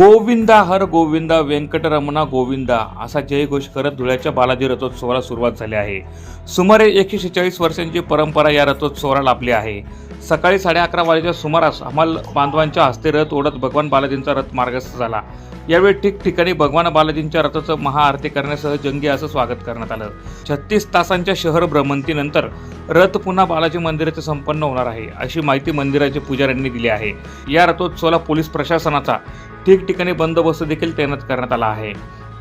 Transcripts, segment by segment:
गोविंदा हर गोविंदा व्यंकटरमणा गोविंदा असा जयघोष करत धुळ्याच्या बालाजी रथोत्सवाला सुरुवात झाली आहे. सुमारे एकशे शेचाळीस वर्षांची परंपरा या रथोत्सवाला लाभली आहे. सकाळी साडे अकरा वाजेच्या सुमारास हमाल बांधवांच्या हस्ते रथ ओढत भगवान बालाजींचा रथ मार्गस्थ झाला. यावेळी ठिकठिकाणी भगवान बालाजींच्या रथाचं महाआरती करण्यासह जंगी असं स्वागत करण्यात आलं. छत्तीस तासांच्या शहर भ्रमंतीनंतर रथ पुन्हा बालाजी मंदिराचे संपन्न होणार आहे अशी माहिती मंदिराचे पुजाऱ्यांनी दिली आहे. या रथोत्सवाला पोलीस प्रशासनाचा ठिकठिकाणी बंदोबस्त देखील तैनात करण्यात आला आहे.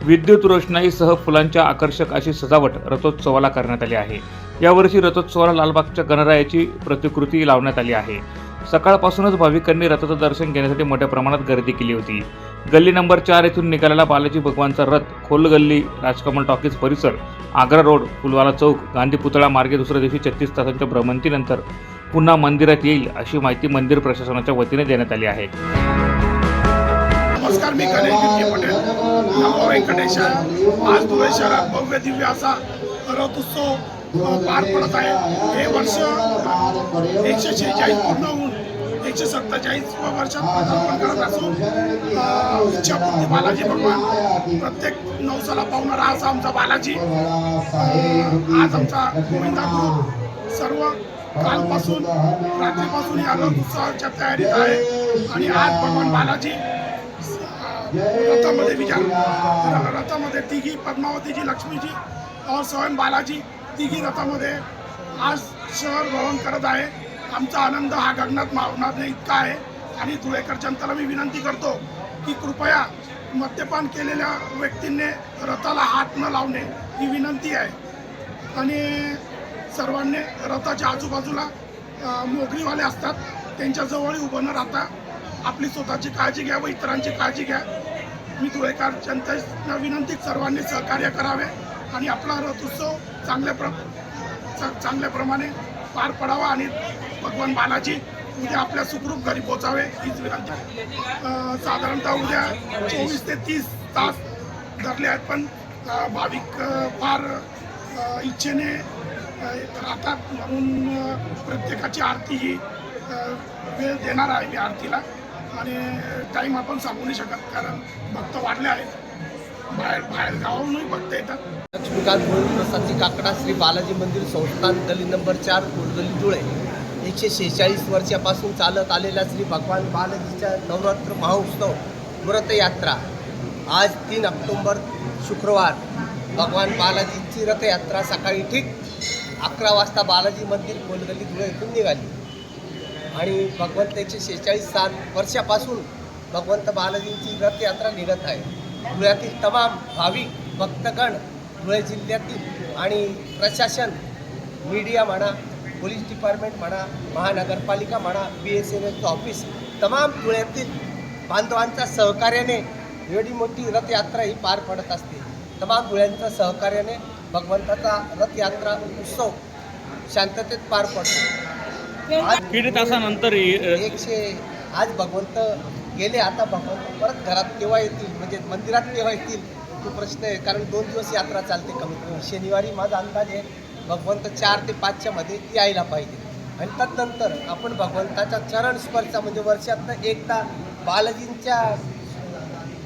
विद्युत रोषणाईसह फुलांच्या आकर्षक अशी सजावट रथोत्सवाला करण्यात आली आहे. यावर्षी रथोत्सवाला लालबागच्या गणरायाची प्रतिकृती लावण्यात आली आहे. सकाळपासूनच भाविकांनी रथाचं दर्शन घेण्यासाठी मोठ्या प्रमाणात गर्दी केली होती. गल्ली नंबर चार येथून निघालेला बालाजी भगवानचा रथ खोल गल्ली राजकमल टॉकीज परिसर आग्रा रोड फुलवाला चौक गांधी पुतळा मार्गे दुसऱ्या दिवशी छत्तीस तासांच्या भ्रमंतीनंतर पुन्हा मंदिरात येईल अशी माहिती मंदिर प्रशासनाच्या वतीने देण्यात आली आहे. नमस्कार मी पटेल. आज धुळे शहरात भव्य दिव्य असा रथोत्सव पार पडत आहे. हे वर्ष एकशे शेहेचाळीस पूर्ण होऊन एकशे सत्तेचाळीस वर्षात पदार्पण करत असून इच्छापूर्ती बालाजी भगवान प्रत्येक नवसाला पाहुणारा असा आमचा बालाजी. आज आमचा गोविंदा ग्रुप सर्व कालपासून रात्रीपासून या उत्सवाच्या तयारीत आहे. आणि आज भगवान बालाजी रथामध्ये विचार रथामध्ये तिघी पद्मावतीजी लक्ष्मीजी और स्वयं बालाजी तिघी रथामध्ये आज शहर भ्रमण करत आहे. आमचा आनंद हा गगनात मावणार नाही इतका आहे. आणि धुळेकर जनतेला मी विनंती करतो की कृपया मद्यपान केलेल्या व्यक्तींनी रथाला हात न लावणे ही विनंती आहे. आणि सर्वांनी रथाच्या आजूबाजूला मोगरीवाले असतात. त्यांच्याजवळही उभं न राहता आपली स्वतःची काळजी घ्या व इतरांची काळजी घ्या. मी धुळेकर जनतेला विनंती सर्वांनी सहकार्य करावे आणि आपला रथोत्सव चांगल्या प्र चांगल्याप्रमाणे पार पडावा आणि भगवान बालाजी उद्या आपल्या सुखरूप घरी पोचावे हीच विनंती. आहे. साधारणतः उद्या चोवीस ते तीस तास धरले आहेत पण भाविक फार इच्छेने राहतात म्हणून प्रत्येकाची आरती ही वेळ देणार आहे मी आरतीला. आणि टाईम आपण सांगू नाही शकत कारण भक्त वाढले आहेत. बाहेर बाहेर गावाहूनही भक्त येतात. लक्ष्मीकांत म्हणून प्रसादजी काकडा श्री बालाजी मंदिर संस्थान गली नंबर चार कोटगल्ली जुळे एकशे शेहेचाळीस वर्षापासून चालत आलेला श्री भगवान बालाजीच्या नवरात्र महोत्सव व्रतयात्रा. आज तीन ऑक्टोंबर शुक्रवार. भगवान बालाजींची रथयात्रा सकाळी ठीक अकरा वाजता बालाजी मंदिर कोलगल्ली धुळे इथून निघाली. आणि भगवंत एकशे शेहेचाळीस सात वर्षापासून भगवंत बालाजींची रथयात्रा निघत आहे. धुळ्यातील तमाम भाविक भक्तगण धुळे जिल्ह्यातील आणि प्रशासन मीडिया म्हणा पोलीस डिपार्टमेंट म्हणा महानगरपालिका म्हणा बी एस एन एलचं ऑफिस तमाम धुळ्यातील बांधवांच्या सहकार्याने एवढी मोठी रथयात्रा ही पार पडत असते तमाम धुळ्यांच्या सहकार्याने भगवंताचा रथयात्रा उत्सव शांततेत पार पडतो आज तासानंतर एकशे आज भगवंत गेले आता भगवंत परत घरात केव्हा येतील म्हणजे मंदिरात केव्हा येतील तो प्रश्न आहे कारण दोन दिवस यात्रा चालते कमीत कमी शनिवारी माझा अंदाज आहे भगवंत चार ते पाचच्या मध्ये यायला पाहिजे. आणि तदनंतर आपण भगवंताच्या चरण स्पर्शा म्हणजे वर्षातनं एकदा बालाजींच्या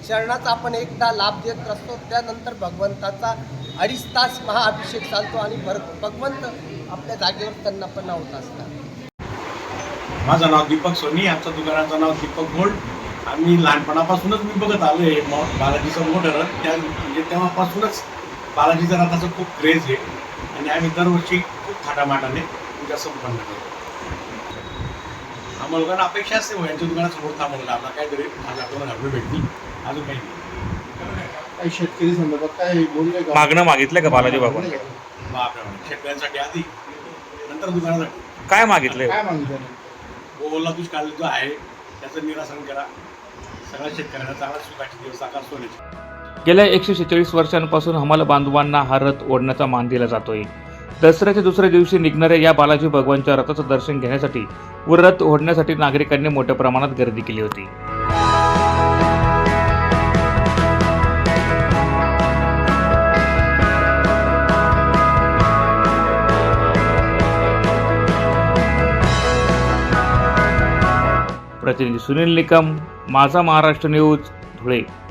चरणाचा आपण एकदा लाभ देत असतो त्यानंतर भगवंताचा अडीच तास महाअभिषेक चालतो आणि भर भगवंत आपल्या जागेवर त्यांना पण होत असतात. माझं नाव दीपक सोनी आमच्या दुकानाचं नाव दीपक गोल्ड आम्ही लहानपणापासूनच मी बघत आलो आहे बालाजीचं मोठं रथ त्या म्हणजे तेव्हापासूनच बालाजीचं रथाचं खूप क्रेज आहे. आणि आम्ही दरवर्षी खूप थाटामाटाने पूजा संपन्न करतो. आम्हाला लोकांना अपेक्षा असते हो, यांच्या दुकानासमोर थांबवलं. आपला काहीतरी माझ्या आपल्याला घालून भेटतील अजून काही नाही. काही शेतकरी संदर्भात काय बोलले का? मागणं मागितलं का बालाजी भगवान बापरे शेतकऱ्यांसाठी आधी नंतर दुकानासाठी काय मागितलंय? काय मागितलं? ओला दुष्काळ जो आहे त्याचं निरासन करा. सगळ्या शेतकऱ्यांना चांगला सुखाचे दिवस आकाश सोन्याचे. गेल्या एकशे शेचाळीस वर्षांपासून हमाल बांधवांना हा रथ ओढण्याचा मान दिला जातोय. दसऱ्याच्या दुसऱ्या दिवशी निघणाऱ्या या बालाजी भगवानच्या रथाचं दर्शन घेण्यासाठी व रथ ओढण्यासाठी नागरिकांनी मोठ्या प्रमाणात गर्दी केली होती. प्रतिनिधी सुनील निकम माझा महाराष्ट्र न्यूज धुळे.